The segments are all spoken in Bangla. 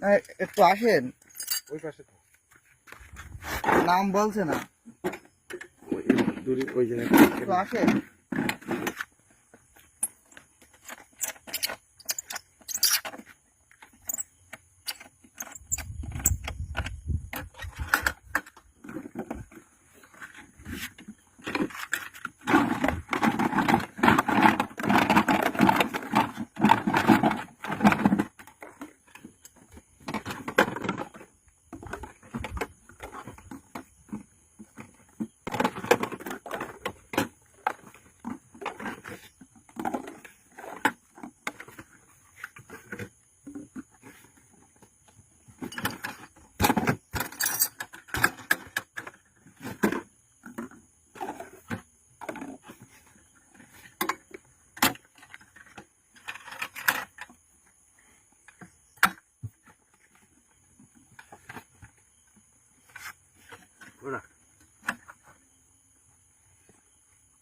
না, একটু আসেন। ওই পাশে নাম বলছে না। ওই দূরে ওই জায়গায় একটু আসেন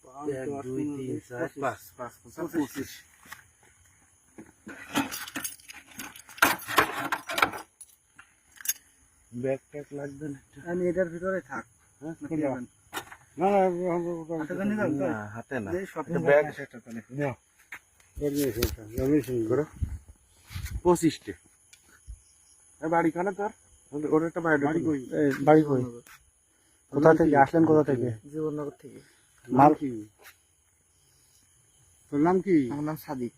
ওরা এক দুই তিন চার পাঁচ পাঁচ পাঁচ পঁচিশ ব্যাগ ট্যাগ লাগবে না আমি এটার ভিতরে থাক? নাকি নেবেন? না না হাতে করে নিলাম তো? না হাতে না। এই সব একটা ব্যাগ তাহলে। করো বাড়ি খানে তোর? ওর একটা বাড়ি কই? বাড়ি কই? কোথা থেকে? আসলেন কোথা থেকে? জীবননগর থেকে। মাল কি? তোর নাম কি? আমার নাম সাদিক।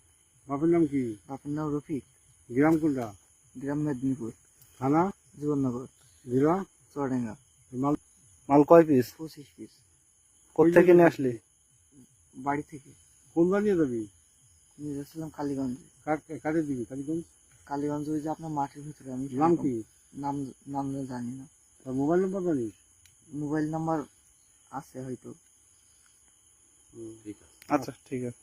বাপের নাম কি? বাপের নাম রফিক। গ্রাম কোনটা? গ্রাম মেদিনীপুর। থানা? জীবননগর। জেলা? চড়েঙ্গা মাল মাল কয় পিস পঁচিশ পিস কোথেকে নিয়ে আসলি? বাড়ি থেকে। কোন বানিয়ে যাবি? নিয়ে যাচ্ছিলাম কালীগঞ্জে। কার- কারে দিবি কালীগঞ্জ? কালীগঞ্জ ওই যে আপনার মাঠের ভিতরে আমি নাম কি? নাম নাম জানি না। মোবাইল নাম্বার জানিস? মোবাইল নাম্বার আছে হয়তো। আচ্ছা ঠিক আছে।